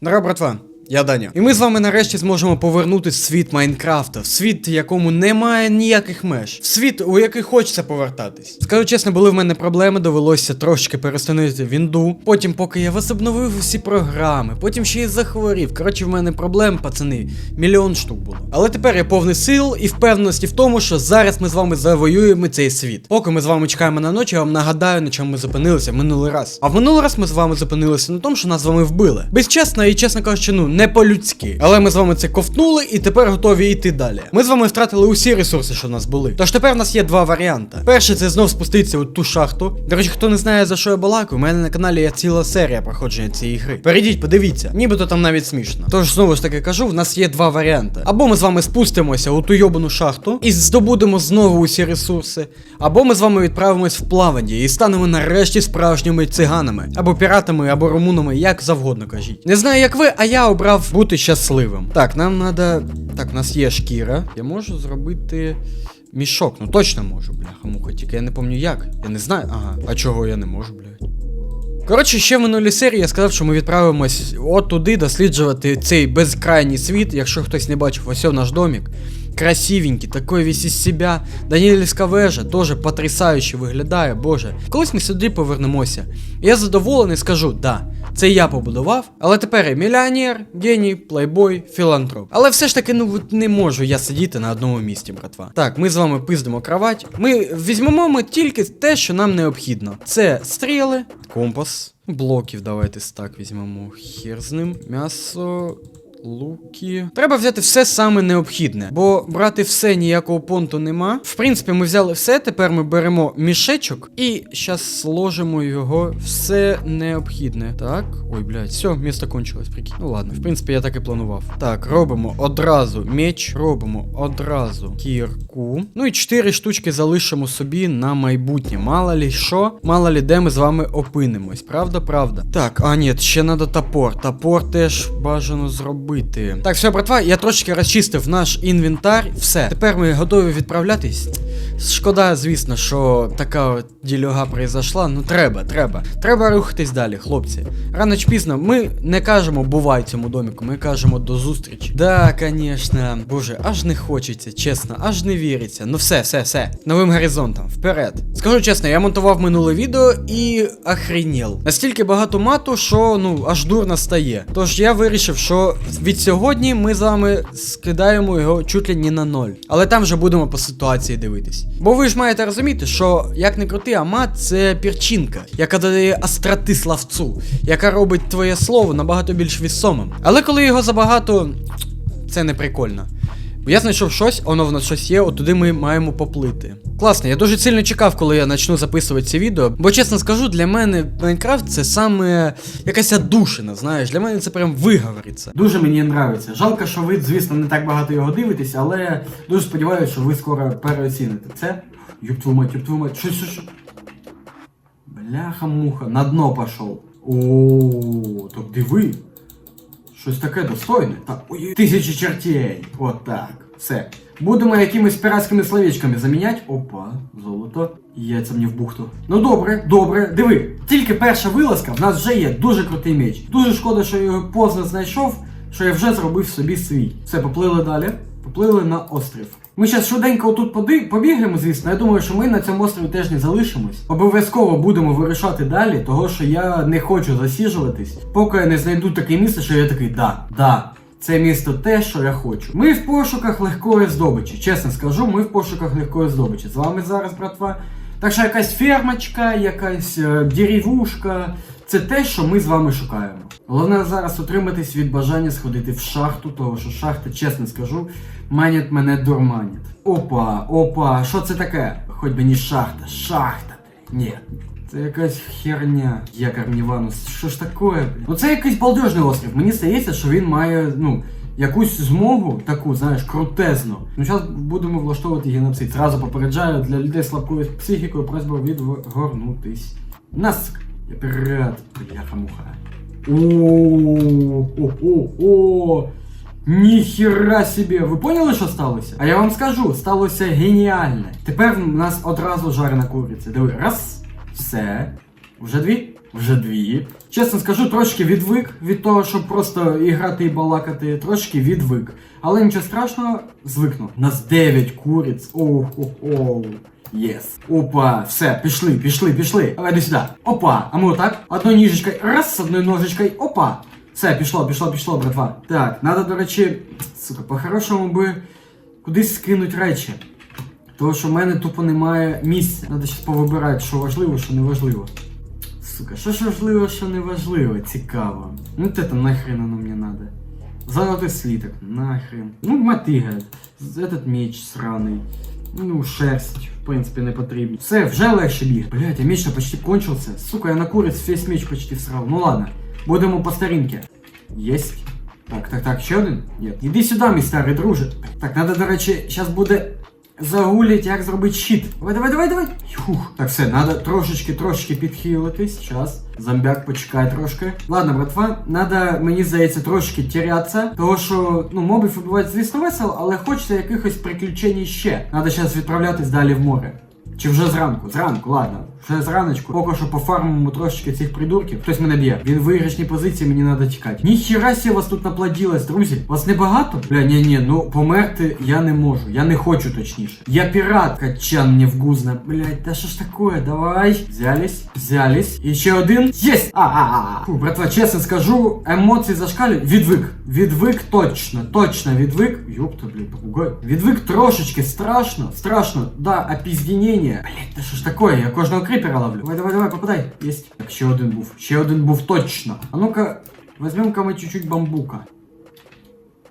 Дорога братва, я Даня. І ми з вами нарешті зможемо повернути в світ Майнкрафта, в світ, якому немає ніяких меж, в світ, у який хочеться повертатись. Скажу чесно, були в мене проблеми, довелося трошки перестановити вінду. Потім, поки я возобновив всі програми, потім ще й захворів. Коротше, в мене проблем, пацани, мільйон штук було. Але тепер я повний сил і впевненості в тому, що зараз ми з вами завоюємо цей світ. Поки ми з вами чекаємо на ночі, я вам нагадаю, на чому ми зупинилися минулий раз. А в минулий раз ми з вами зупинилися на тому, що нас з вами вбили. Безчесно і чесно кажучи, ну не по-людськи. Але ми з вами це ковтнули і тепер готові йти далі. Ми з вами втратили усі ресурси, що в нас були. Тож тепер в нас є два варіанти. Перший це знов спуститися у ту шахту. До речі, хто не знає за що я балакаю, у мене на каналі є ціла серія проходження цієї гри. Перейдіть, подивіться, нібито там навіть смішно. Тож знову ж таки кажу, в нас є два варіанти. Або ми з вами спустимося у ту йобану шахту і здобудемо знову усі ресурси, або ми з вами відправимось в плавання і станемо нарешті справжніми циганами, або піратами, або румунами, як завгодно кажіть. Не знаю, як ви, а я обрав бути щасливим. Так, нам треба. Так, у нас є шкіра. Я можу зробити. Мішок, ну точно можу, бляха муха, тільки я не пам'ятаю як. Я не знаю. Ага, а чого я не можу, блядь? Коротше, ще в минулій серії я сказав, що ми відправимось от туди досліджувати цей безкрайній світ. Якщо хтось не бачив, ось наш домик. Красивенький, такой весь із себя. Даніельська вежа теж потрясающе виглядає, боже. Колись ми сюди повернемося. Я задоволений, скажу, да. Це я побудував, але тепер я мільйонер, геній, плейбой, філантроп. Але все ж таки, ну не можу я сидіти на одному місці, братва. Так, ми з вами пиздимо кровать. Ми візьмемо ми тільки те, що нам необхідно. Це стріли, компас, блоків, давайте так візьмемо. Хер з ним. М'ясо. Луки. Треба взяти все саме необхідне, бо брати все ніякого понту нема. В принципі, ми взяли все. Тепер ми беремо мішечок і зараз сложимо його все необхідне. Так, ой, блядь, все, місто кончилось, прикинь. Ну ладно, в принципі, я так і планував. Так, робимо одразу меч, робимо одразу кірку. Ну і 4 штучки залишимо собі на майбутнє. Мало лі що, мало лі де ми з вами опинимось. Правда, правда. Так, а ні, ще треба топор. Топор теж бажано зробити. Так, все, братва, я трошки розчистив наш інвентар. Все. Тепер ми готові відправлятись. Шкода, звісно, що така от ділюга произошла. Ну треба, треба. Треба рухатись далі, хлопці. Рано чи пізно ми не кажемо бувай цьому доміку, ми кажемо до зустрічі. Да, звісно. Боже, аж не хочеться, чесно, аж не віриться. Ну все, все, все. Новим горизонтом, вперед. Скажу чесно, я монтував минуле відео і охренел. Настільки багато мату, що ну аж дурно стає. Тож я вирішив, що від сьогодні ми з вами скидаємо його чуть ли не на ноль. Але там вже будемо по ситуації дивитись. Бо ви ж маєте розуміти, що як не крути, а мат це пірчинка, яка додає остроти славцу, яка робить твоє слово набагато більш вісомим. Але коли його забагато, це не прикольно. Бо я знайшов щось, воно в нас щось є, от туди ми маємо поплити. Класно, я дуже сильно чекав, коли я почну записувати це відео. Бо чесно скажу, для мене Майнкрафт це саме якась отдушина, знаєш, для мене це прям виговориться. Дуже мені подобається. Жалко, що ви, звісно, не так багато його дивитесь, але дуже сподіваюся, що ви скоро переоціните це. Юб твою мать, юб твою мать, що, що, що? Бляха-муха, на дно пішов. О, так диви. Щось таке достойне. Так, ой, тисячі чертей. От так. Все. Будемо якимись піратськими словечками заміняти. Опа, золото. Яйця мені в бухту. Ну добре, добре. Диви, тільки перша вилазка в нас вже є дуже крутий меч. Дуже шкода, що я його поздно знайшов, що я вже зробив собі свій. Все, поплили далі. Поплили на острів. Ми зараз швиденько тут поди- побігаємо, звісно. Я думаю, що ми на цьому острові теж не залишимось. Обов'язково будемо вирішати далі, того що я не хочу засіжуватись, поки я не знайду таке місце, що я такий, да, да. Це місто те, що я хочу. Ми в пошуках легкої здобичі. Чесно скажу, ми в пошуках легкої здобичі. З вами зараз, братва. Так що якась фермочка, якась е, деревушка. Це те, що ми з вами шукаємо. Головне зараз утриматись від бажання сходити в шахту, того що шахти, чесно скажу, манять мене дурманять. Опа, опа, що це таке? Хоч би не шахта, шахта. Ні. Це якась херня. Я Карніванус. Що ж таке? блін? Ну це якийсь балдежний острів. Мені здається, що він має, ну, якусь змогу, таку, знаєш, крутезну. Ну, зараз будемо влаштовувати геноцид. Зразу попереджаю для людей слабкою психікою просьба відгорнутись. Нас я пірат, бляха-муха. О-о-о-о. Ніхіра собі! Ви поняли, що сталося? А я вам скажу, сталося геніальне. Тепер в нас одразу жарена куриця. Диви, раз, все. Вже дві? Вже дві. Чесно скажу, трошки відвик від того, щоб просто іграти і балакати, трошки відвик. Але нічого страшного, звикну. Нас 9 куриць. Оу, оу, Єс. Опа, все, пішли, пішли, пішли. Давай до сюди. Опа. А ми отак. Одною ніжечкою. Раз, одною ножичкою. Опа. Все, пішло, пішло, пішло, братва. Так, надо, до речі, сука, по-хорошому би кудись скинуть речі. Тому що в мене тупо немає місця. Надо щас повибирати, що важливо, що не важливо. Сука, що ж важливо, що не важливо, цікаво. Ну те там нахрен оно мені надо. Золотий слиток, нахрен. Ну, мотига. Этот меч сраний. Ну, шерсть, в принципі, не потрібно. Все, вже легше біг. Блять, а меч почти кончився. Сука, я на куриць весь меч почти всрав. Ну ладно, будемо по старинке. Єсть. Так, так, так, ще один? Ні. Іди сюди, мій старий друже. Так, надо, до речі, зараз буде загулять, як зробити щит. Давай, давай, давай, давай. Фух. Так, все, надо трошечки, трошечки підхилитись. Щас. Зомбяк, почекай трошки. Ладно, братва, надо, мені здається, трошки тірятися. Того, що, ну, мобів убивають, звісно, весело, але хочеться якихось приключень ще. Надо зараз відправлятись далі в море. Чи вже зранку? Зранку, ладно. Вже зраночку. Поки що пофармимо трошечки цих придурків. Хтось мене б'є. Він в виграшній позиції, мені треба тікати. Ніхіра сі вас тут наплоділось, друзі. Вас небагато? Бля, ні, ні, ну померти я не можу. Я не хочу точніше. Я пірат, качан мені в гузна. Блять, та що ж таке? Давай. Взялись, взялись. І ще один. Єсть! А, а, а. Фу, братва, чесно скажу, емоції зашкалюють. Відвик. Відвик точно, точно відвик. Ёпта, блядь, попугай. Відвик трошечки страшно. Страшно, да, опіздінення. Блять, та що ж таке? Я кожного крипера ловлю. Давай, давай, давай, попадай. Єсть. Так, ще один був. Ще один був точно. А ну-ка, возьмем-ка ми чуть-чуть бамбука.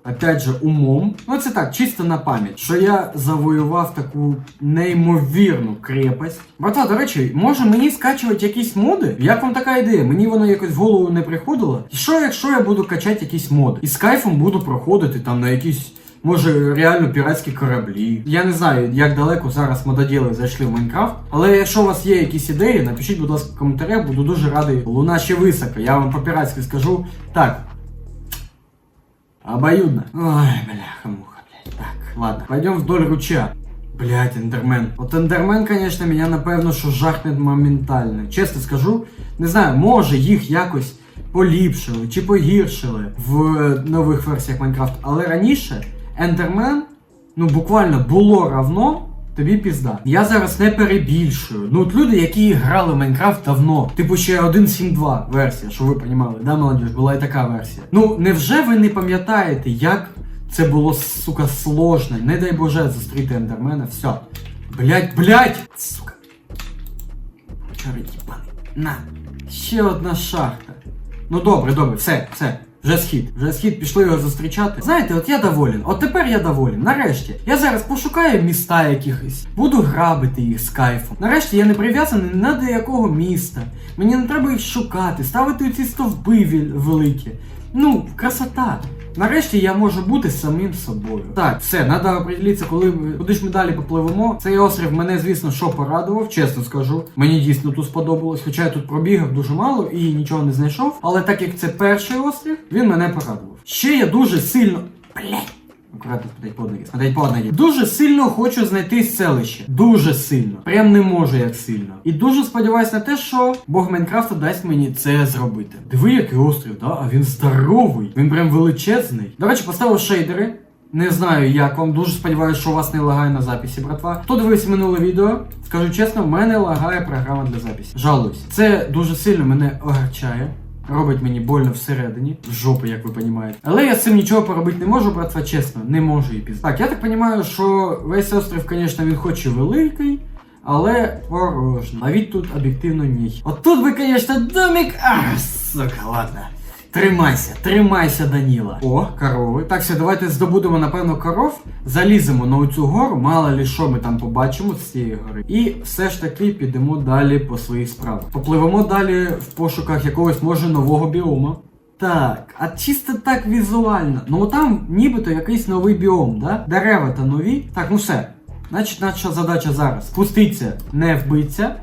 Опять же, умом. Ну це так, чисто на пам'ять, що я завоював таку неймовірну крепость. Брата, до речі, може мені скачувати якісь моди? Як вам така ідея? Мені воно якось в голову не приходило. І що, якщо я буду качати якісь моди? І з кайфом буду проходити там на якісь. Може, реально піратські кораблі. Я не знаю, як далеко зараз мододіли зайшли в Майнкрафт. Але якщо у вас є якісь ідеї, напишіть, будь ласка, в коментарях, буду дуже радий. Луна ще висока, я вам по-піратськи скажу. Так, Обоюдно. Ой, бляха-муха, блядь. Так, ладно. Пойдем вдоль ручья. Блять, Ендермен. От Ендермен, конечно, мене напевно, що жахне моментально. Чесно скажу, не знаю, може їх якось поліпшили чи погіршили в нових версіях Майнкрафт. Але раніше Ендермен, ну буквально було равно. Тобі пізда. Я зараз не перебільшую. Ну от люди, які грали в Майнкрафт давно, типу ще 1.7.2 версія, що ви понімали, да, молодіж, була і така версія. Ну, невже ви не пам'ятаєте, як це було, сука, сложно? Не дай Боже зустріти ендермена, все. Блять, блять! Сука. Вчора їбаний. На. Ще одна шахта. Ну добре, добре, все, все. Вже схід, вже схід, пішли його зустрічати. Знаєте, от я доволен. От тепер я доволен. Нарешті. Я зараз пошукаю міста якихось, буду грабити їх з кайфом. Нарешті я не прив'язаний на до якого міста. Мені не треба їх шукати, ставити ці стовби великі. Ну, красота. Нарешті я можу бути самим собою. Так, все, треба определитися, коли ми куди ж ми далі попливемо. Цей острів мене, звісно, що порадував, чесно скажу. Мені дійсно тут сподобалось, хоча я тут пробігав дуже мало і нічого не знайшов. Але так як це перший острів, він мене порадував. Ще я дуже сильно. Блять! Акуратно спитать под ноги. Спитать под ноги. Дуже сильно хочу знайти селище. Дуже сильно. Прям не можу як сильно. І дуже сподіваюся на те, що Бог Майнкрафта дасть мені це зробити. Диви, який острів, да? А він здоровий. Він прям величезний. До речі, поставив шейдери. Не знаю, як вам. Дуже сподіваюся, що у вас не лагає на записі, братва. Хто дивився минуле відео? Скажу чесно, в мене лагає програма для записі. Жалуюсь. Це дуже сильно мене огорчає. Робить мені больно всередині, в жопу, як ви розумієте. Але я з цим нічого поробити не можу, братва, чесно, не можу і пізно. Так, я так розумію, що весь острів, звісно, він хоч і великий, але порожній. А від тут об'єктивно ні. От тут би, звісно, домик. А, сука, ладно. Тримайся, тримайся, Даніла. О, корови. Так, все, давайте здобудемо, напевно, коров, заліземо на оцю гору, мало ли що ми там побачимо з цієї гори. І все ж таки підемо далі по своїх справах. Попливемо далі в пошуках якогось, може, нового біома. Так, а чисто так візуально. Ну там нібито якийсь новий біом, да? Дерева та нові. Так, ну все. Значить, наша задача зараз спуститися, не вбитися,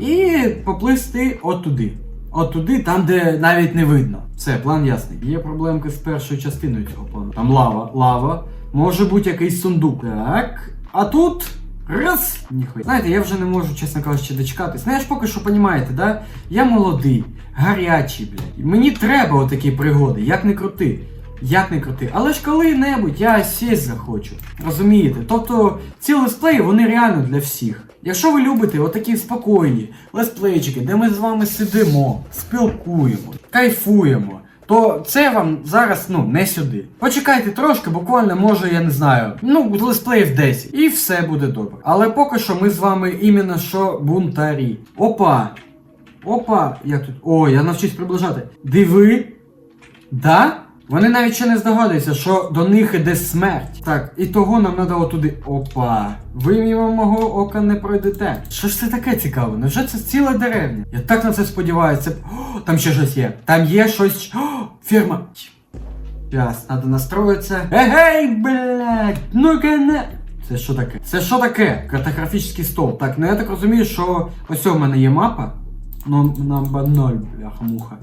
і поплисти от туди. От туди, там, де навіть не видно. Все, план ясний. Є проблемки з першою частиною цього плану. Там лава, лава. Може бути якийсь сундук. Так. А тут Раз! Ніхуя. Знаєте, я вже не можу, чесно кажучи, дочекатись. Ну я ж поки що понімаєте, да? Я молодий, гарячий, блядь. Мені треба отакі пригоди, як не крути. Як не крути. Але ж коли-небудь я сесть захочу. Розумієте? Тобто ці летсплеї, вони реально для всіх. Якщо ви любите отакі спокійні летсплейчики, де ми з вами сидимо, спілкуємо, кайфуємо. То це вам зараз ну не сюди. Почекайте трошки, буквально може, я не знаю, ну летсплеїв 10, і все буде добре. Але поки що ми з вами іменно що бунтарі. Опа! Опа! Як тут? О, я навчусь приближати. Диви! Да? Вони навіть ще не здогадуються, що до них іде смерть. Так, і того нам треба отуди. Опа. Ви мимо мого ока не пройдете. Що ж це таке цікаве? Невже це ціла деревня? Я так на це сподіваюся. Там ще щось є. Там є щось. О, фірма. Зараз, треба настроїтися. Егей, блядь! Ну-ка не. Це що таке? Це що таке? Картографічний стол. Так, ну я так розумію, що ось у мене є мапа. Ну, number 0, бляха-муха.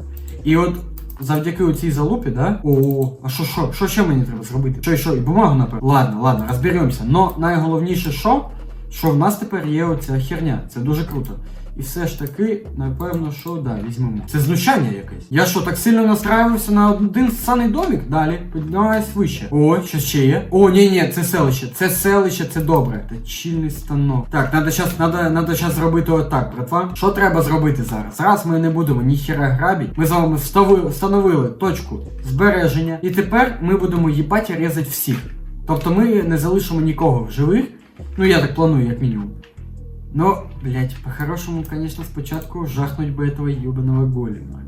І от завдяки цій залупі, да? О, а що, що? Що ще мені треба зробити? Що, що? І бумагу напевно? Ладно, ладно, розберемося. Но найголовніше що? Що в нас тепер є оця херня. Це дуже круто. І все ж таки, напевно, що да, візьмемо. Це знущання якесь. Я що, так сильно настраювався на один ссаний домик? Далі, піднімаюсь вище. О, що ще є? О, ні, ні, це селище. Це селище, це добре. Точильний станок. Так, надо щас, надо, надо зробити отак, братва. Що треба зробити зараз? Раз ми не будемо ніхера грабити. Ми з вами встановили точку збереження. І тепер ми будемо їбать різати всіх. Тобто ми не залишимо нікого в живих. Ну я так планую, як мінімум. Но, блять, по-хорошому, конечно, спочатку жахнуть би этого ебаного голема.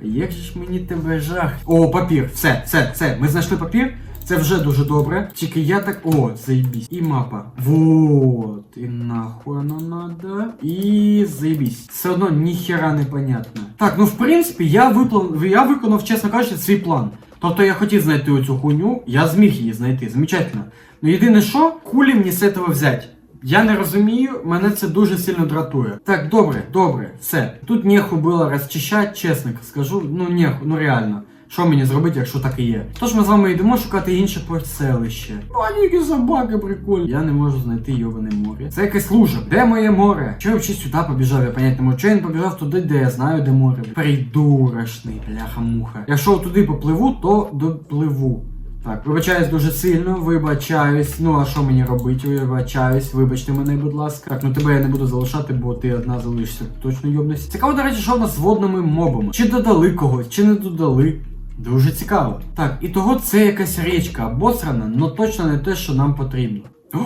Як же ж мені тебе жах? О, папір, все, все, все, ми знайшли папір. Це вже дуже добре. Тільки я так. О, заєбісь. І мапа. Вот. І нахуй воно надо. І заєбісь. Все одно ніхера не понятно. Так, ну в принципі, я виплан... я виконав, чесно кажучи, свій план. Тобто я хотів знайти оцю хуйню, я зміг її знайти. Замечательно. Ну єдине що, кулі мені з цього взяти. Я не розумію, мене це дуже сильно дратує. Так, добре, добре, все. Тут неху було розчищати, чесно скажу. Ну неху, ну реально. Що мені зробити, якщо так і є? Тож ми з вами йдемо шукати інше поселище. Паніки собака, прикольно. Я не можу знайти йоване море. Це якесь лужа. Де моє море? Чого я взагалі сюди побіжав? Я понять не можу. Чого не побіжав туди, де я знаю, де море. Придурочний, бляха-муха. Якщо туди попливу, то допливу. Так, вибачаюсь дуже сильно, вибачаюсь. Ну а що мені робити? Вибачаюсь, вибачте мене, будь ласка. Так, ну тебе я не буду залишати, бо ти одна залишишся. Точно йобнешся. Цікаво, до речі, що в нас з водними мобами. Чи додали когось, чи не додали. Дуже цікаво. Так, і того це якась річка обосрана, но точно не те, що нам потрібно. О,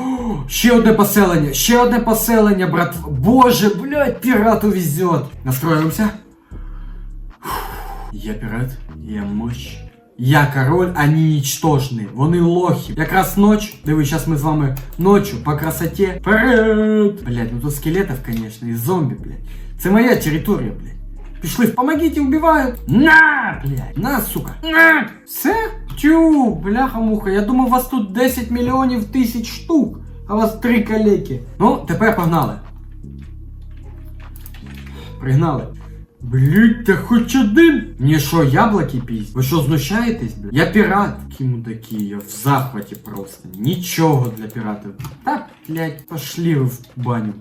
ще одне поселення, ще одне поселення, брат. Боже, блядь, пірату везет. Настроїмося. Я пірат, я мощь. Я король, они нічтожні. Вони лохи. Якраз ноч. Диви, зараз ми з вами ночью по красоті. Вперед! Блять, ну тут скелетов, конечно, і зомбі, блять. Це моя територія, блять. Пішли, помогите, убивають. На, блять, на, сука. На. Все? Тю, бляха-муха, я думав, вас тут 10 мільйонів тисяч штук, а вас три калеки. Ну, тепер погнали. Пригнали. Блять, та хоч один. Ні, що, яблоки пість? Ви що, знущаєтесь, блядь? Я пірат. Такі мудаки, я в захваті просто. Нічого для піратів. Так, блять, пошли ви в баню.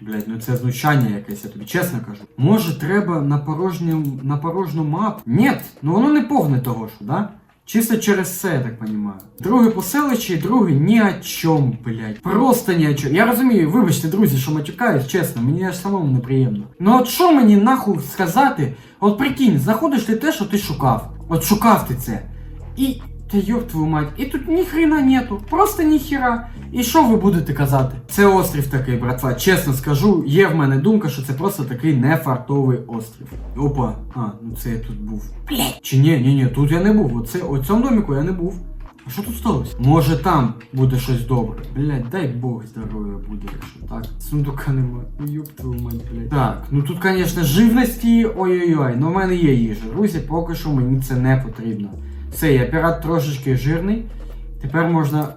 Блять, ну це знущання якесь, я тобі чесно кажу. Може, треба на порожню, на порожню мапу? Нет, ну воно не повне того, що, да? Чисто через це, я так понимаю. Друге поселище і друге ні о чому, блядь. Просто ні о чому. Я розумію, вибачте, друзі, що матюкаюсь, чесно, мені аж самому неприємно. Ну от що мені нахуй сказати? От прикинь, знаходиш ти те, що ти шукав. От шукав ти це. І. Та ёб твою мать, і тут ні хрена нету, просто ніхіра. І що ви будете казати? Це острів такий, братва. Чесно скажу, є в мене думка, що це просто такий нефартовий острів. Опа, а, ну це я тут був. Блять. Чи ні, ні, ні, тут я не був. Оце, у цьому доміку я не був. А що тут сталося? Може там буде щось добре. Блять, дай Бог здоров'я буде, якщо так. Сундука немає. Ну ёб твою мать, блять. Так, ну тут, звісно, живності. Ой-ой-ой, ну в мене є їжа. Друзі, поки що мені це не потрібно. Я пірат трошечки жирний. Тепер можна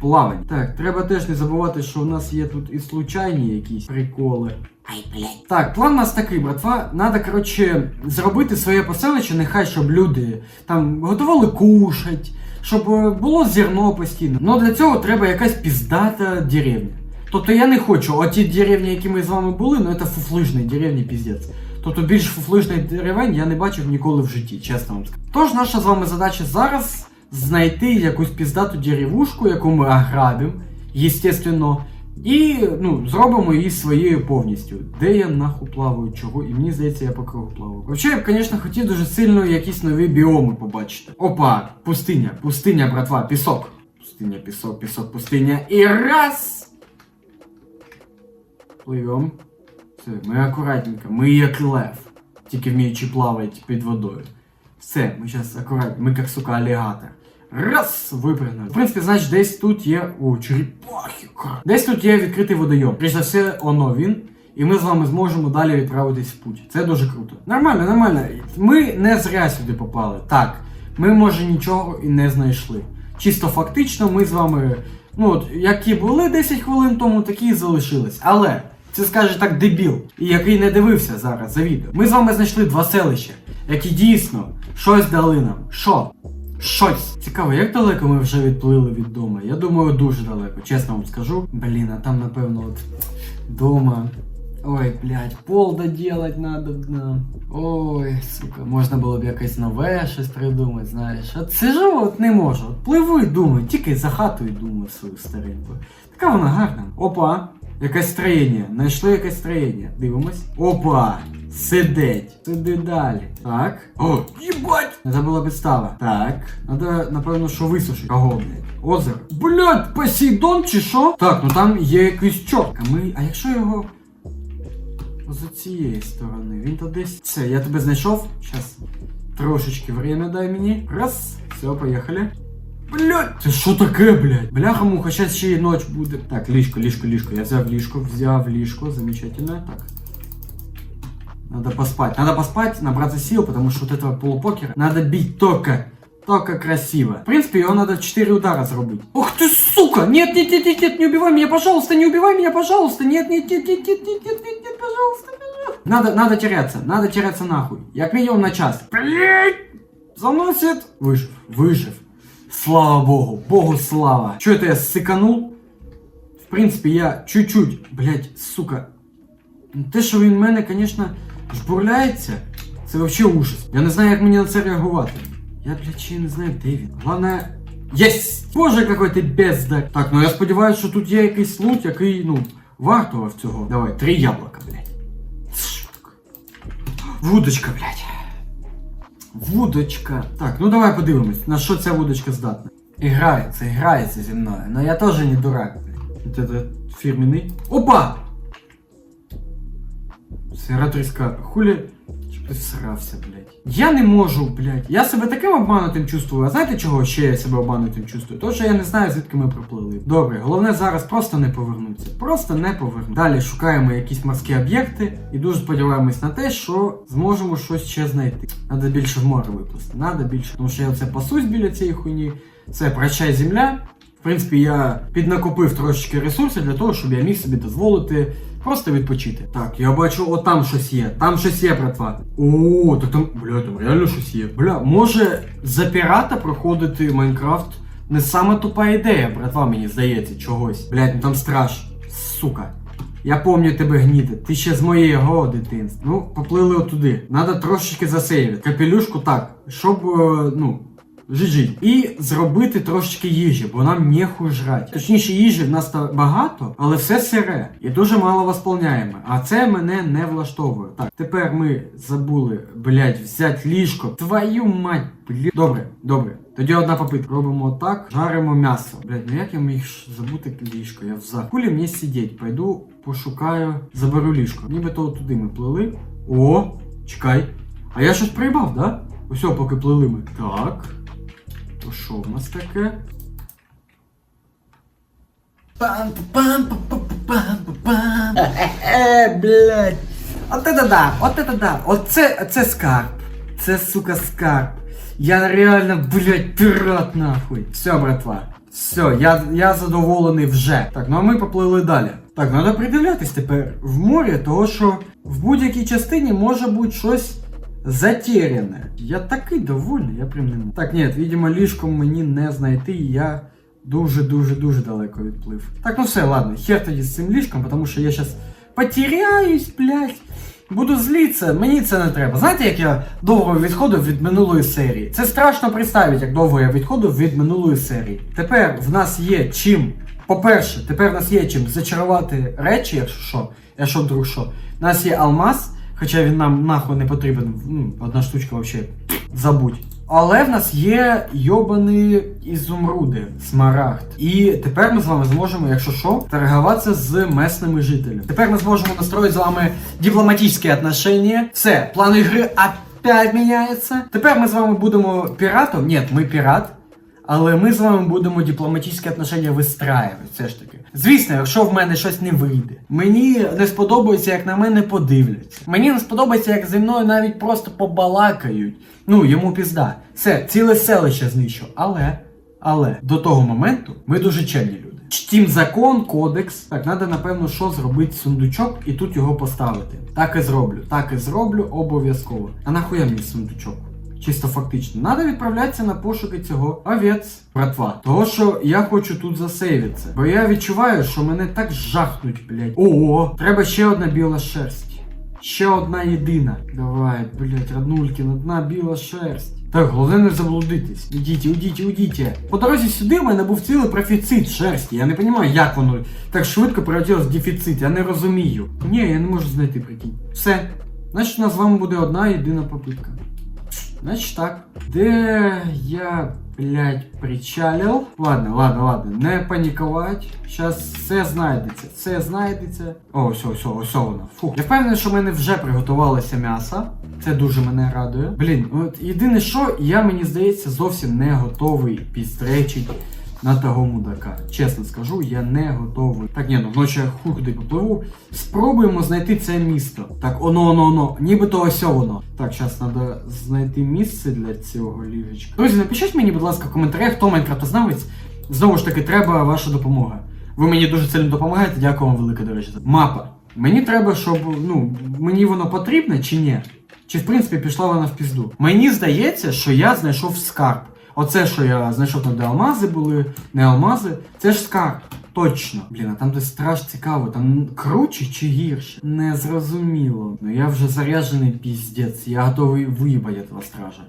плавання. Так, треба теж не забувати, що у нас є тут і случайні якісь приколи. Ай, блядь. Так, план у нас такий, братва. Надо, коротше, зробити своє поселище, нехай щоб люди там готували кушать, щоб е, було зерно постійно. Ну для цього треба якась піздата деревня. Тобто я не хочу, оті деревні, які ми з вами були, ну це фуфлижні деревні піздець. Тобто більш фуфлижних деревень я не бачив ніколи в житті, чесно вам скажу. Тож наша з вами задача зараз знайти якусь піздату деревушку, яку ми ограбимо, естественно, і ну, зробимо її своєю повністю. Де я нахуй плаваю, чого? І мені здається, я по кругу плаваю. Взагалі, я б, звісно, хотів дуже сильно якісь нові біоми побачити. Опа, пустиня, пустиня, братва, пісок. Пустиня, пісок, пісок, пустиня. І раз! Пливем. Все, ми акуратненько, ми як лев. Тільки вміючи плавати під водою. Все, ми зараз акуратно, ми як сука алігатор. Раз, випрыгнули. В принципі, значить, десь тут є. О, черепахи. Десь тут є відкритий водойом. Прежде за все, оно він. І ми з вами зможемо далі відправитись в путь. Це дуже круто. Нормально, нормально. Ми не зря сюди попали. Так, ми може нічого і не знайшли. Чисто фактично, ми з вами, ну от, які були 10 хвилин тому, такі і залишились. Але це скаже так дебіл, і який не дивився зараз за відео. Ми з вами знайшли два селища, які дійсно щось дали нам. Що? Щось. Цікаво, як далеко ми вже відплили від дому? Я думаю, дуже далеко, чесно вам скажу. Блін, а там, напевно, от дома. Ой, блядь, пол доделать надо нам. Ой, сука, можна було б якесь нове щось придумати, знаєш. От сижу, от не можу. Пливу і думаю, тільки за хатою думаю свою стареньку. Така вона гарна. Опа, якесь строєння. Знайшли якесь строєння. Дивимось. Опа! Сидеть. Сиди далі. Так. О, їбать! Це була підстава. Так. Надо, напевно, що висушити. Кого, блядь? Озеро. Блядь, Посейдон чи що? Так, ну там є якийсь чорт. А ми. А якщо його. З цієї сторони. Він то десь. Все, я тебе знайшов. Щас. Трошечки время дай мені. Раз. Все, поїхали. Блядь, це що таке, блядь? Бляха муха, щас ще й ніч буде. Так, ліжко, ліжко, ліжко. Я взяв ліжко, взяв ліжко, замечательно. Так. Надо поспать. Надо поспать, набраться сил, потому что вот этого полупокера надо бить только, только красиво. В принципе, его надо в 4 удара зарубить. Ух ты, сука! Нет, нет, нет, нет, нет, не убивай меня, пожалуйста, не убивай меня, пожалуйста. Нет, нет, нет, нет, нет, нет, нет, нет, нет, пожалуйста, пожалуйста. Надо, надо теряться, надо теряться нахуй. Як минимум на час. Блять! Заносит. Выжив, выжив. Слава богу, богу слава. Че это я сыканул? В принципе, я чуть-чуть, блять, сука, Ну, Те, що він в мене, звісно, жбурляється, це взагалі ужас. Я не знаю, як мені на це реагувати. Я, блядь, ще не знаю, де він. Головне. Єсть! Боже, який ти бездар. Так, ну я сподіваюся, що тут є якийсь лут, який, ну, вартував цього. Давай, три яблука, блядь. Вудочка, блядь. Вудочка. Так, ну давай подивимось, на що ця вудочка здатна. І грається, і грається зі мною. Но я теж не дурак. Вот это фирменный. Опа! Сераторська хулі. Ти всрався, блядь. Я не можу, блядь. Я себе таким обманутим чувствую. А знаєте чого ще я себе обманутим чувствую? То, що я не знаю, звідки ми проплили. Добре, головне зараз просто не повернутися. Просто не повернутися. Далі шукаємо якісь морські об'єкти і дуже сподіваємось на те, що зможемо щось ще знайти. Надо більше в море виплисти. Надо більше. Тому що я оце пасусь біля цієї хуйні. Це прощай земля. В принципі, я піднакопив трошечки ресурсів для того, щоб я міг собі дозволити просто відпочити. Так, я бачу, от там щось є. Там щось є, братва. О, так там, бля, там реально щось є. Бля, може за пірата проходити Майнкрафт не сама тупа ідея, братва, мені здається, чогось. Блядь, ну там страж. Сука. Я пам'ятаю тебе гніде. Ти ще з моєго дитинства. Ну, поплили отуди. Надо трошечки засейвити. Капелюшку так, щоб, е, ну, жить. І зробити трошечки їжі, бо нам нехуй жрати. Точніше, їжі в нас багато, але все сире і дуже мало восполняємо. А це мене не влаштовує. Так, тепер ми забули, блять, взяти ліжко. Твою мать, блядь. Добре, добре. Тоді одна попитка. Робимо отак, жаримо м'ясо. Блять, ну як я міг забути ліжко? Я взагалі. Кулі мені сидіть. Пойду пошукаю, заберу ліжко. Нібито туди ми плили. О, чекай. А я щось приїбав, да? Усьо, поки плили ми. Так. То що в нас таке? Пам-пам-пам-пам-пам-пам. Е, блядь. От это да, от это да. Оце, це скарб. Це, сука, скарб. Я реально, блядь, пірат нахуй. Все, братва. Все, я, я задоволений вже. Так, ну а ми поплили далі. Так, треба придивлятись тепер в морі, того що в будь-якій частині може бути щось затеряне. Я такий довольний, я прям не. Так, ні, видимо, ліжком мені не знайти, я дуже-дуже-дуже далеко відплив. Так, ну все, ладно, хер тоді з цим ліжком, тому що я зараз потеряюсь, блядь. Буду злитися, мені це не треба. Знаєте, як я довго відходив від минулої серії? Це страшно представити, як довго я відходив від минулої серії. Тепер в нас є чим. По-перше, тепер в нас є чим зачарувати речі, якщо що, якщо вдруг що. У нас є алмаз, хоча він нам нахуй не потрібен. Ну, одна штучка взагалі забудь. Але в нас є йобані ізумруди, смарагд. І тепер ми з вами зможемо, якщо що, торгуватися з местними жителями. Тепер ми зможемо настроїти з вами дипломатичні отношения. Все, план ігри опять міняється. Тепер ми з вами будемо піратом. Ні, ми пірат. Але ми з вами будемо дипломатичні отношення вистраювати, все ж таки. Звісно, якщо в мене щось не вийде. Мені не сподобається, як на мене подивляться. Мені не сподобається, як зі мною навіть просто побалакають. Ну, йому пізда. Все, ціле селище знищу. Але, але до того моменту ми дуже чемні люди. Чтім закон, кодекс. Так, треба, напевно, що зробити сундучок і тут його поставити. Так і зроблю. Так і зроблю обов'язково. А нахуя мені сундучок? Чисто фактично. Надо відправлятися на пошуки цього овець, братва. Того, що я хочу тут засейвитися. Бо я відчуваю, що мене так жахнуть, блядь. О, треба ще одна біла шерсть. Ще одна єдина. Давай, блядь, Раднулькін, одна біла шерсть. Так, головне не заблудитись. Ідіть, ідіть, ідіть. По дорозі сюди в мене був цілий профіцит шерсті. Я не розумію, як воно так швидко превратилось дефіцит. Я не розумію. Ні, я не можу знайти, прикинь. Все. Значить, у нас з вами буде одна єдина попитка. Значить так. Де я, блядь, причалив? Ладно, ладно, ладно, не панікувати. Зараз все знайдеться, все знайдеться. О, все, все, все воно. Фух. Я впевнений, що в мене вже приготувалося м'ясо. Це дуже мене радує. Блін, от єдине що, я мені здається зовсім не готовий підстречити на того мудака. Чесно скажу, я не готовий. Так, ні, ну вночі я хуй попливу. Спробуємо знайти це місто. Так, оно, оно, оно. Нібито ось воно. Так, зараз треба знайти місце для цього ліжечка. Друзі, напишіть мені, будь ласка, в коментарях, хто майнкрафтознавець. Знову ж таки, треба ваша допомога. Ви мені дуже сильно допомагаєте, дякую вам велике, до речі. Мапа. Мені треба, щоб, ну, мені воно потрібне чи ні? Чи в принципі пішла вона в пізду? Мені здається, що я знайшов скарб. Оце, що я знайшов там, де алмази були, не алмази, це ж скарб. Точно. Блін, а там десь страж цікаво, там круче чи гірше? Не зрозуміло. Ну я вже заряджений піздець, я готовий виїбати этого стража.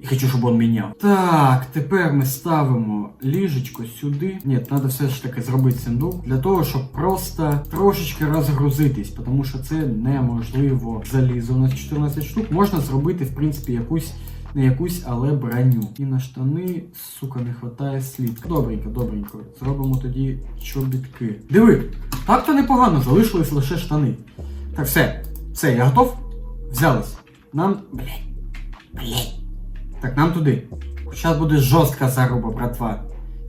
І хочу, щоб он міняв. Так, тепер ми ставимо ліжечко сюди. Ні, треба все ж таки зробити сундук для того, щоб просто трошечки розгрузитись, тому що це неможливо. Залізо у нас 14 штук. Можна зробити, в принципі, якусь. Не якусь, але броню. І на штани, сука, не хватає слідка. Добренько, добренько. Зробимо тоді чобітки. Диви, так-то непогано, залишились лише штани. Так, все, все, я готов? Взялись. Нам. Блять. Блять. Так, нам туди. Зараз буде жорстка заруба, братва.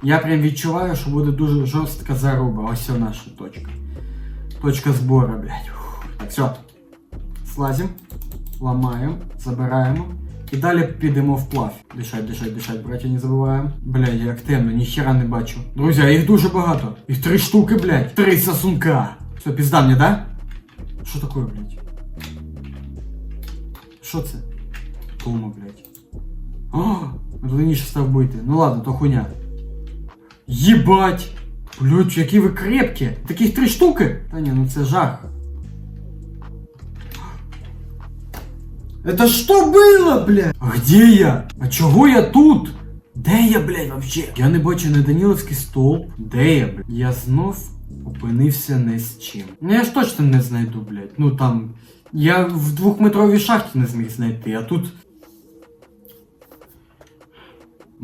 Я прям відчуваю, що буде дуже жорстка заруба. Ось це наша точка. Точка збору, блядь. Так, все. Слазим, ламаємо, забираємо. І далі підемо вплавь. Дишать, дишать, дишать, браття, не забуваємо. Бля, як темно, ніхера не бачу. Друзі, їх дуже багато. Їх три штуки, блядь. Три сосунка. Все, пізда мені, да? Що таке, блядь? Що це? Тома, блядь. О, раніше став бити. Ну ладно, то хуйня. Єбать! Блядь, які ви крепкі! Таких три штуки! Та ні, ну це жах. Это что было, блядь? А где я? А чого я тут? Де я, блядь, вообще? Я не бачу не Даніловський стовп. Де я, блядь? Я знов опинився не з чим. Ну я ж точно не знайду, блядь. Ну там. Я в двохметровій шахті не зміг знайти, а тут.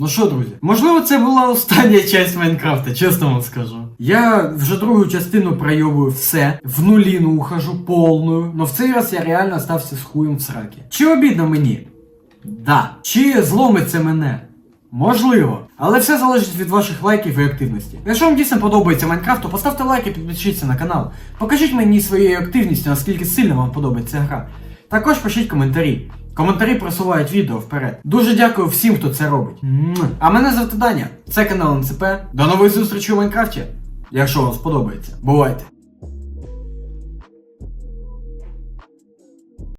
Ну що, друзі, можливо, це була остання часть Майнкрафта, чесно вам скажу. Я вже другу частину пройобую все, в нуліну ухожу повною, но в цей раз я реально стався з хуєм в сраки. Чи обідно мені? Да. Чи зломиться мене? Можливо. Але все залежить від ваших лайків і активності. Якщо вам дійсно подобається Майнкрафт, то поставте лайк і підпишіться на канал. Покажіть мені своєю активністю, наскільки сильно вам подобається гра. Також пишіть коментарі. Коментарі просувають відео вперед. Дуже дякую всім, хто це робить. А мене звати Даня. Це канал НЦП. До нових зустрічей у Майнкрафті. Якщо вам сподобається. Бувайте!